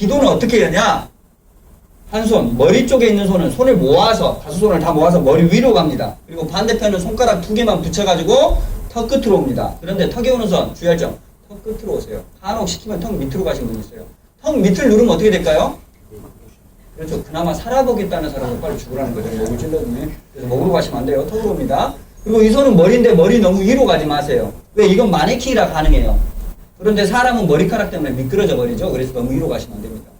기도는 어떻게 하냐? 한 손, 머리 쪽에 있는 손은 손을 모아서, 다섯 손을 다 모아서 머리 위로 갑니다. 그리고 반대편은 손가락 두 개만 붙여가지고 턱 끝으로 옵니다. 그런데 턱에 오는 손, 주의할 점, 턱 끝으로 오세요. 한옥 시키면 턱 밑으로 가신 분 있어요. 턱 밑을 누르면 어떻게 될까요? 그렇죠. 그나마 살아보겠다는 사람은 빨리 죽으라는 거죠. 목을 찔러주면. 그래서 목으로 가시면 안 돼요. 턱으로 옵니다. 그리고 이 손은 머리인데 머리 너무 위로 가지 마세요. 왜? 이건 마네킹이라 가능해요. 그런데 사람은 머리카락 때문에 미끄러져 버리죠. 그래서 너무 위로 가시면 안 됩니다.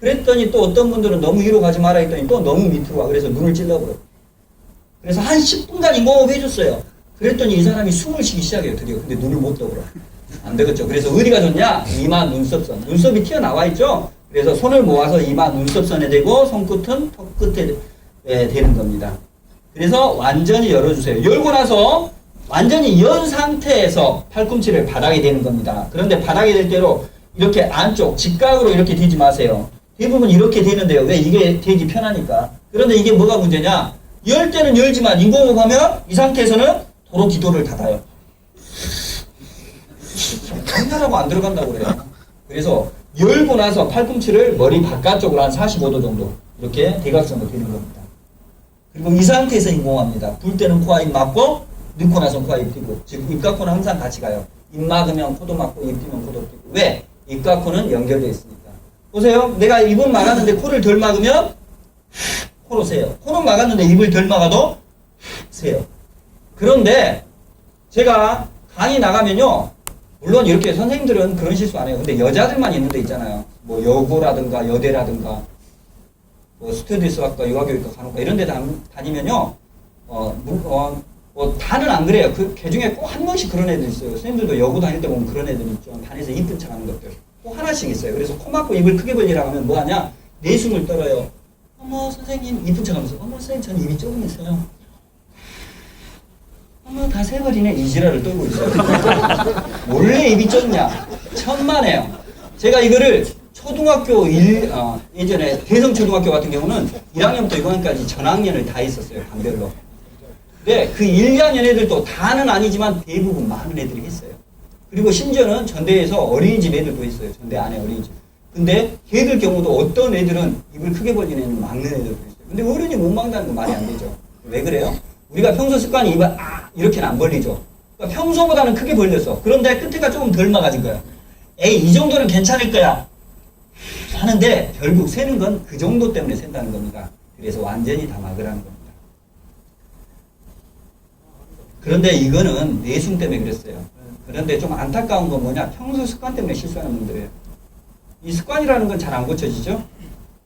그랬더니 또 어떤 분들은 너무 위로 가지 마라 했더니 또 너무 밑으로 와. 그래서 눈을 찔러버려. 그래서 한 10분간 인공호흡 해줬어요. 그랬더니 이 사람이 숨을 쉬기 시작해요. 드디어. 근데 눈을 못 떠버려. 안 되겠죠. 그래서 어디가 좋냐? 이마 눈썹선. 눈썹이 튀어나와 있죠? 그래서 손을 모아서 이마 눈썹선에 대고 손끝은 턱 끝에 예, 대는 겁니다. 그래서 완전히 열어주세요. 열고 나서 완전히 연 상태에서 팔꿈치를 바닥에 대는 겁니다. 그런데 바닥에 댈 때로 이렇게 안쪽 직각으로 이렇게 대지 마세요. 대부분 이렇게 되는데요. 왜 이게 되기 편하니까. 그런데 이게 뭐가 문제냐? 열 때는 열지만 인공호흡하면 이 상태에서는 도로 기도를 닫아요. 장난하고 안 들어간다고 그래요. 그래서 열고 나서 팔꿈치를 머리 바깥쪽으로 한 45도 정도 이렇게 대각선으로 되는 겁니다. 그리고 이 상태에서 인공합니다. 불 때는 코와 입 막고 넣고 나서 코와 입 띄고 즉 입과 코는 항상 같이 가요. 입 막으면 코도 막고 입 띄면 코도 띄고 왜? 입과 코는 연결되어 있으니까. 보세요. 내가 입은 막았는데 코를 덜 막으면 코로 세요. 코는 막았는데 입을 덜 막아도 세요. 그런데 제가 강의 나가면요. 물론 이렇게 선생님들은 그런 실수 안 해요. 근데 여자들만 있는 데 있잖아요. 뭐 여고라든가 여대라든가 뭐 스튜디스학과, 유아교육과, 간호과 이런 데 다- 다니면요. 어, 물- 어, 뭐 다는 안 그래요. 그, 그 중에 꼭 한 명씩 그런 애들 있어요. 선생님들도 여고 다닐 때 보면 그런 애들 있죠. 반에서 이쁜 척 하는 것들. 꼭 하나씩 있어요. 그래서 코 막고 입을 크게 벌리라고 하면 뭐 하냐? 내숨을 떨어요. 어머, 선생님, 이쁜 척 하면서, 어머, 선생님, 저는 입이 조금 있어요. 어머, 다 세버리네. 이 지랄을 떨고 있어요. 원래 입이 좁냐? 천만에요. 제가 이거를 초등학교 일, 어, 예전에 대성초등학교 같은 경우는 1학년부터 6학년까지 전학년을 다 있었어요, 반별로. 근데 그 1학년 애들도 다는 아니지만 대부분 많은 애들이 했어요. 그리고 심지어는 전대에서 어린이집 애들도 있어요. 전대 안에 어린이집. 근데 걔들 경우도 어떤 애들은 입을 크게 벌리는 애는 막는 애들도 있어요. 근데 어른이 못 막는다는 건 말이 안 되죠. 왜 그래요? 우리가 평소 습관이 입을 아 이렇게는 안 벌리죠. 그러니까 평소보다는 크게 벌렸어. 그런데 끝에가 조금 덜 막아진 거야. 에이 이 정도는 괜찮을 거야. 하는데 결국 세는 건 그 정도 때문에 센다는 겁니다. 그래서 완전히 다 막으라는 겁니다. 그런데 이거는 내숭 때문에 그랬어요. 그런데 좀 안타까운 건 뭐냐? 평소 습관 때문에 실수하는 분들이에요. 이 습관이라는 건 잘 안 고쳐지죠?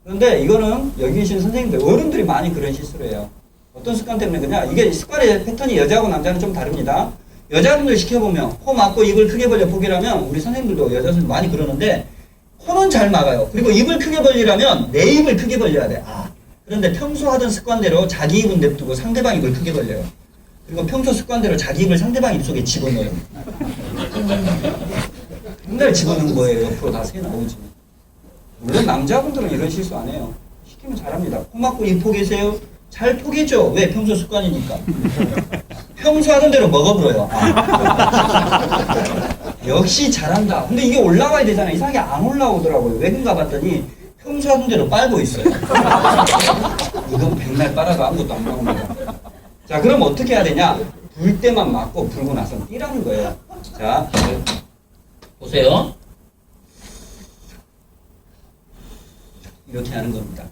그런데 이거는 여기 계신 선생님들, 어른들이 많이 그런 실수를 해요. 어떤 습관 때문에 그냐? 이게 습관의 패턴이 여자하고 남자는 좀 다릅니다. 여자분들 시켜보면 코 막고 입을 크게 벌려 보기라면 우리 선생님들도 여자 선생님 많이 그러는데 코는 잘 막아요. 그리고 입을 크게 벌리라면 내 입을 크게 벌려야 돼. 아, 그런데 평소 하던 습관대로 자기 입은 냅두고 상대방 입을 크게 벌려요. 그리고 평소 습관대로 자기 입을 상대방 입속에 집어넣어요. 맨날 집어넣은 거예요. 옆으로 다 새 나오지. 물론 남자분들은 이런 실수 안 해요. 시키면 잘합니다. 코 막고 입 포개세요. 잘 포개죠. 왜? 평소 습관이니까. 평소 하던 대로 먹어버려요. 아. 역시 잘한다. 근데 이게 올라와야 되잖아. 이상하게 안 올라오더라고요. 왜 그런가 봤더니 평소 하던 대로 빨고 있어요. 이건 백날 빨아도 아무것도 안 나옵니다. 자, 그럼 어떻게 해야 되냐? 불 때만 맞고 불고 나서 뛰라는 거예요. 자, 보세요. 이렇게 하는 겁니다.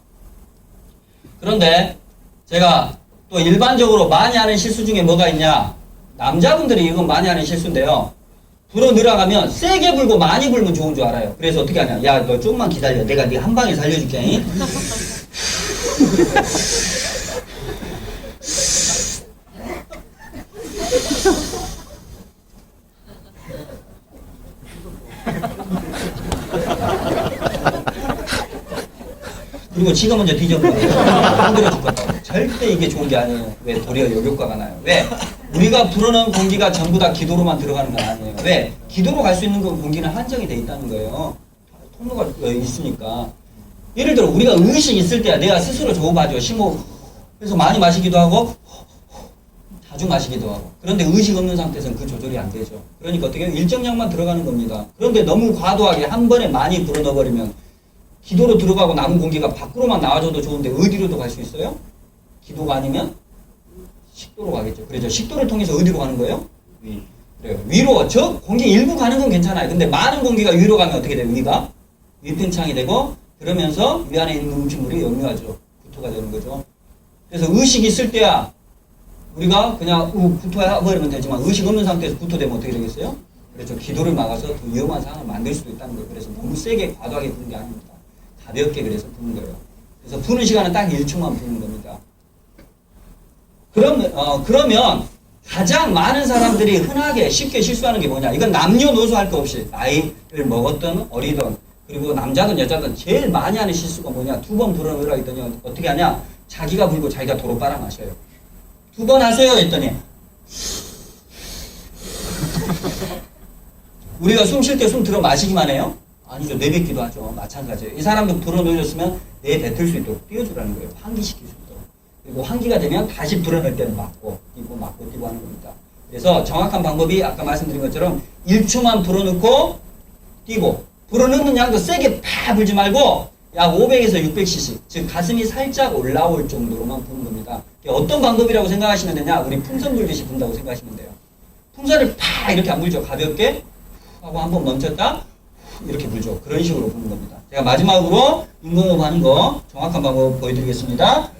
그런데 제가 또 일반적으로 많이 하는 실수 중에 뭐가 있냐? 남자분들이 이건 많이 하는 실수인데요. 불어 늘어가면 세게 불고 많이 불면 좋은 줄 알아요. 그래서 어떻게 하냐? 야, 너 조금만 기다려. 내가 네 한 방에 살려줄게. 그리고 지가 먼저 뒤져버려. 힘들어 죽겠다고. 절대 이게 좋은 게 아니에요. 왜? 도리어 역효과가 나요. 왜? 우리가 불어넣은 공기가 전부 다 기도로만 들어가는 건 아니에요. 왜? 기도로 갈 수 있는 그 공기는 한정이 돼 있다는 거예요. 통로가 어, 있으니까. 예를 들어 우리가 의식 있을 때야 내가 스스로 저거 봐줘. 심호흡. 그래서 많이 마시기도 하고 자주 마시기도 하고. 그런데 의식 없는 상태에서는 그 조절이 안 되죠. 그러니까 어떻게? 일정량만 들어가는 겁니다. 그런데 너무 과도하게 한 번에 많이 불어넣어버리면 기도로 들어가고 남은 공기가 밖으로만 나와줘도 좋은데 어디로도 갈 수 있어요? 기도가 아니면 식도로 가겠죠. 그래죠. 식도를 통해서 어디로 가는 거예요? 위. 그래요. 위로 저 공기 일부 가는 건 괜찮아요. 근데 많은 공기가 위로 가면 어떻게 돼요? 위가 위팽창이 되고 그러면서 위 안에 있는 음식물이 역류하죠. 구토가 되는 거죠. 그래서 의식이 있을 때야 우리가 그냥 우, 구토해버리면 되지만 의식 없는 상태에서 구토되면 어떻게 되겠어요? 그렇죠. 기도를 막아서 더 위험한 상황을 만들 수도 있다는 거예요. 그래서 너무 세게 과도하게 부는 게 아닙니다. 가볍게 그래서 부는 거예요. 그래서 부는 시간은 딱 1초만 부는 겁니다. 그럼, 어, 그러면 가장 많은 사람들이 흔하게 쉽게 실수하는 게 뭐냐? 이건 남녀노소 할 거 없이 나이를 먹었든 어리든 그리고 남자든 여자든 제일 많이 하는 실수가 뭐냐? 두 번 불어넣으라 했더니 어떻게 하냐? 자기가 불고 자기가 도로 빨아 마셔요. 두 번 하세요 했더니 우리가 숨 쉴 때 숨 들어 마시기만 해요? 아니죠. 내뱉기도 하죠. 마찬가지예요. 이 사람도 불어넣으셨으면 내뱉을 수 있도록 띄워주라는 거예요. 환기시킬 수 있도록. 그리고 환기가 되면 다시 불어 넣을 때는 막고 뛰고 막고 뛰고 하는 겁니다. 그래서 정확한 방법이 아까 말씀드린 것처럼 1초만 불어 넣고 뛰고 불어 넣는 양도 세게 다 불지 말고 약 500에서 600cc 즉 가슴이 살짝 올라올 정도로만 부는 겁니다. 어떤 방법이라고 생각하시면 되냐? 우리 풍선 불듯이 분다고 생각하시면 돼요. 풍선을 팍 이렇게 안 불죠. 가볍게 하고 한번 멈췄다 이렇게 불죠. 그런 식으로 부는 겁니다. 제가 마지막으로 인공호흡 하는 거 정확한 방법 보여드리겠습니다.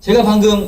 제가 방금